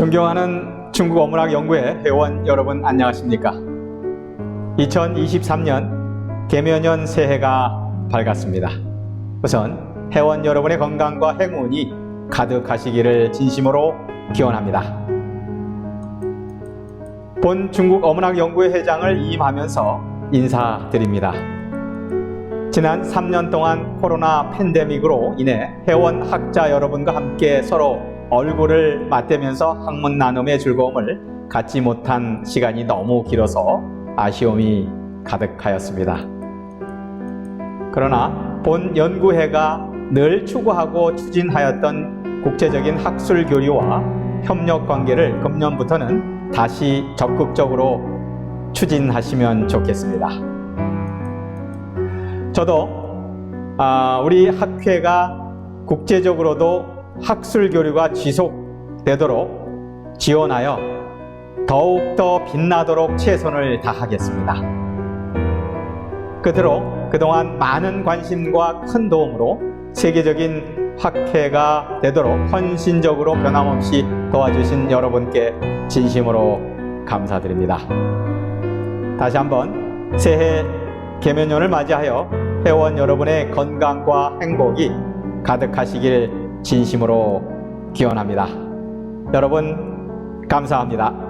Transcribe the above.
존경하는 중국 어문학 연구회 회원 여러분 안녕하십니까? 2023년 개면연 새해가 밝았습니다. 우선 회원 여러분의 건강과 행운이 가득하시기를 진심으로 기원합니다. 본 중국 어문학 연구회 회장을 임하면서 인사드립니다. 지난 3년 동안 코로나 팬데믹으로 인해 회원 학자 여러분과 함께 서로 얼굴을 맞대면서 학문 나눔의 즐거움을 갖지 못한 시간이 너무 길어서 아쉬움이 가득하였습니다. 그러나 본 연구회가 늘 추구하고 추진하였던 국제적인 학술 교류와 협력 관계를 금년부터는 다시 적극적으로 추진하시면 좋겠습니다. 저도 아, 우리 학회가 국제적으로도 학술 교류가 지속되도록 지원하여 더욱더 빛나도록 최선을 다하겠습니다. 그대로 그동안 많은 관심과 큰 도움으로 세계적인 학회가 되도록 헌신적으로 변함없이 도와주신 여러분께 진심으로 감사드립니다. 다시 한번 새해 개면연을 맞이하여 회원 여러분의 건강과 행복이 가득하시길 진심으로 기원합니다. 여러분, 감사합니다.